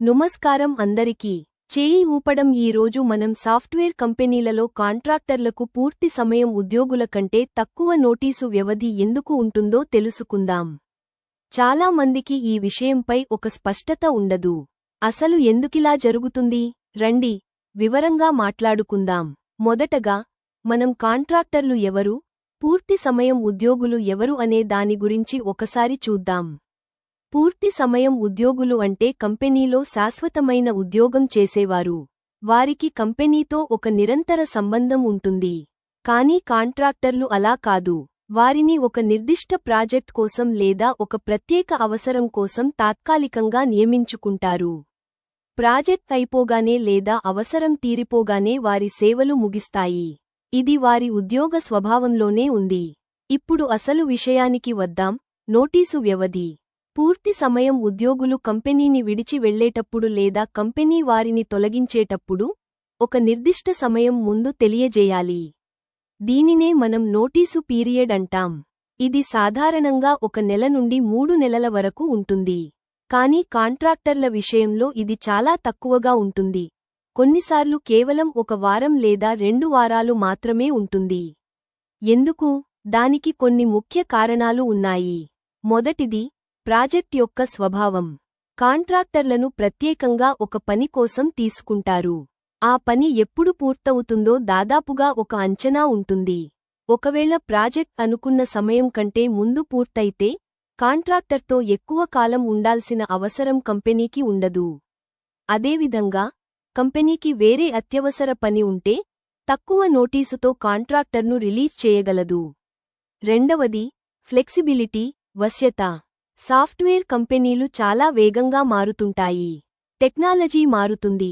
నమస్కారం అందరికీ. చేయి ఊపడం ఈ రోజు మనం సాఫ్ట్వేర్ కంపెనీలలో కాంట్రాక్టర్లకు పూర్తి సమయం ఉద్యోగుల కంటే తక్కువ నోటీసు వ్యవధి ఎందుకు ఉంటుందో తెలుసుకుందాం. చాలా మందికి ఈ విషయంపై ఒక స్పష్టత ఉండదు. అసలు ఎందుకిలా జరుగుతుంది? రండి వివరంగా మాట్లాడుకుందాం. మొదటగా మనం కాంట్రాక్టర్లు ఎవరు? పూర్తి సమయం ఉద్యోగులు ఎవరు అనే దాని గురించి ఒకసారి చూద్దాం. పూర్తి సమయం ఉద్యోగులు అంటే కంపెనీలో శాశ్వతమైన ఉద్యోగం చేసేవారు. వారికి కంపెనీతో ఒక నిరంతర సంబంధం ఉంటుంది. కానీ కాంట్రాక్టర్లు అలా కాదు. వారిని ఒక నిర్దిష్ట ప్రాజెక్ట్ కోసం లేదా ఒక ప్రత్యేక అవసరం కోసం తాత్కాలికంగా నియమించుకుంటారు. ప్రాజెక్ట్ అయిపోగానే లేదా అవసరం తీరిపోగానే వారి సేవలు ముగిస్తాయి. ఇది వారి ఉద్యోగ స్వభావంలోనే ఉంది. ఇప్పుడు అసలు విషయానికి వద్దాం. నోటీసు వ్యవధి. పూర్తి సమయం ఉద్యోగులు కంపెనీని విడిచి వెళ్ళేటప్పుడు లేదా కంపెనీ వారిని తొలగించేటప్పుడు ఒక నిర్దిష్ట సమయం ముందు తెలియజేయాలి. దీనినే మనం నోటీసు పీరియడ్ అంటాం. ఇది సాధారణంగా ఒక నెల నుండి మూడు నెలల వరకు ఉంటుంది. కానీ కాంట్రాక్టర్ల విషయంలో ఇది చాలా తక్కువగా ఉంటుంది. కొన్నిసార్లు కేవలం ఒక వారం లేదా రెండు వారాలు మాత్రమే ఉంటుంది. ఎందుకు? దానికి కొన్ని ముఖ్య కారణాలు ఉన్నాయి. మొదటిది ప్రాజెక్ట్ యొక్క స్వభావం. కాంట్రాక్టర్లను ప్రత్యేకంగా ఒక పని కోసం తీసుకుంటారు. ఆ పని ఎప్పుడు పూర్తవుతుందో దాదాపుగా ఒక అంచనా ఉంటుంది. ఒకవేళ ప్రాజెక్ట్ అనుకున్న సమయం కంటే ముందు పూర్తయితే కాంట్రాక్టర్తో ఎక్కువ కాలం ఉండాల్సిన అవసరం కంపెనీకి ఉండదు. అదేవిధంగా కంపెనీకి వేరే అత్యవసర పని ఉంటే తక్కువ నోటీసుతో కాంట్రాక్టర్ను రిలీజ్ చేయగలదు. రెండవది ఫ్లెక్సిబిలిటీ వశ్యత. సాఫ్ట్వేర్ కంపెనీలు చాలా వేగంగా మారుతుంటాయి. టెక్నాలజీ మారుతుంది.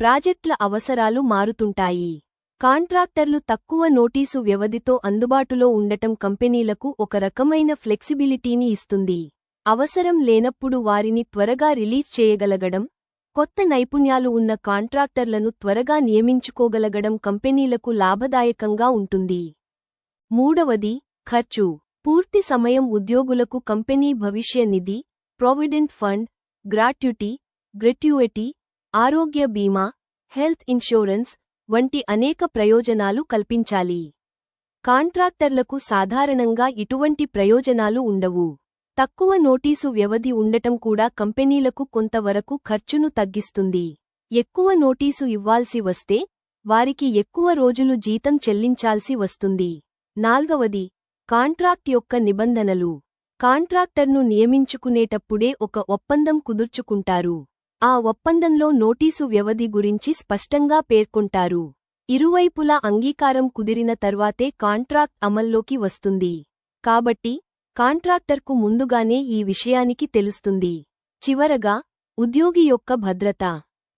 ప్రాజెక్టుల అవసరాలు మారుతుంటాయి. కాంట్రాక్టర్లు తక్కువ నోటీసు వ్యవధితో అందుబాటులో ఉండటం కంపెనీలకు ఒక రకమైన ఫ్లెక్సిబిలిటీని ఇస్తుంది. అవసరం లేనప్పుడు వారిని త్వరగా రిలీజ్ చేయగలగడం కొత్త నైపుణ్యాలు ఉన్న కాంట్రాక్టర్లను త్వరగా నియమించుకోగలగడం కంపెనీలకు లాభదాయకంగా ఉంటుంది. మూడవది ఖర్చు. పూర్తి సమయం ఉద్యోగులకు కంపెనీ భవిష్య నిధి ప్రావిడెంట్ ఫండ్ గ్రాట్యుటీ గ్రెట్యుయిటీ ఆరోగ్య బీమా హెల్త్ ఇన్షూరెన్స్ వంటి అనేక ప్రయోజనాలు కల్పించాలి. కాంట్రాక్టర్లకు సాధారణంగా ఇటువంటి ప్రయోజనాలు ఉండవు. తక్కువ నోటీసు వ్యవధి ఉండటం కూడా కంపెనీలకు కొంతవరకు ఖర్చును తగ్గిస్తుంది. ఎక్కువ నోటీసు ఇవ్వాల్సి వస్తే వారికి ఎక్కువ రోజులు జీతం చెల్లించాల్సి వస్తుంది. నాల్గవది కాంట్రాక్ట్ యొక్క నిబంధనలు. కాంట్రాక్టర్ను నియమించుకునేటప్పుడే ఒక ఒప్పందం కుదుర్చుకుంటారు. ఆ ఒప్పందంలో నోటీసు వ్యవధి గురించి స్పష్టంగా పేర్కొంటారు. ఇరువైపులా అంగీకారం కుదిరిన తర్వాతే కాంట్రాక్ట్ అమల్లోకి వస్తుంది. కాబట్టి కాంట్రాక్టర్కు ముందుగానే ఈ విషయానికి తెలుస్తుంది. చివరగా ఉద్యోగి యొక్క భద్రత.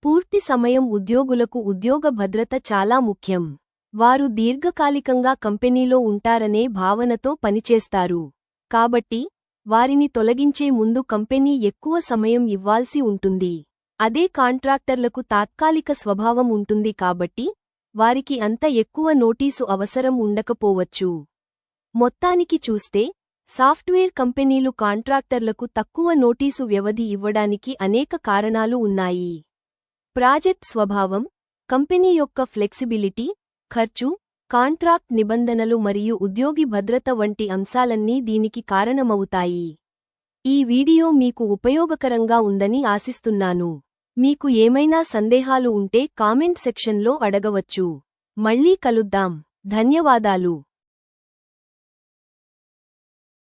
పూర్తి సమయం ఉద్యోగులకు ఉద్యోగ భద్రత చాలా ముఖ్యం. వారు దీర్ఘకాలికంగా కంపెనీలో ఉంటారనే భావనతో పనిచేస్తారు. కాబట్టి వారిని తొలగించే ముందు కంపెనీ ఎక్కువ సమయం ఇవ్వాల్సి ఉంటుంది. అదే కాంట్రాక్టర్లకు తాత్కాలిక స్వభావం ఉంటుంది కాబట్టి వారికి అంత ఎక్కువ నోటీసు అవసరం ఉండకపోవచ్చు. మొత్తానికి చూస్తే సాఫ్ట్వేర్ కంపెనీలు కాంట్రాక్టర్లకు తక్కువ నోటీసు వ్యవధి ఇవ్వడానికి అనేక కారణాలు ఉన్నాయి. ప్రాజెక్ట్ స్వభావం కంపెనీ యొక్క ఫ్లెక్సిబిలిటీ ఖర్చు కాంట్రాక్ట్ నిబంధనలు మరియు ఉద్యోగి భద్రత వంటి అంశాలన్నీ దీనికి కారణమవుతాయి. ఈ వీడియో మీకు ఉపయోగకరంగా ఉందని ఆశిస్తున్నాను. మీకు ఏమైనా సందేహాలు ఉంటే కామెంట్ సెక్షన్లో అడగవచ్చు. మళ్ళీ కలుద్దాం. ధన్యవాదాలు.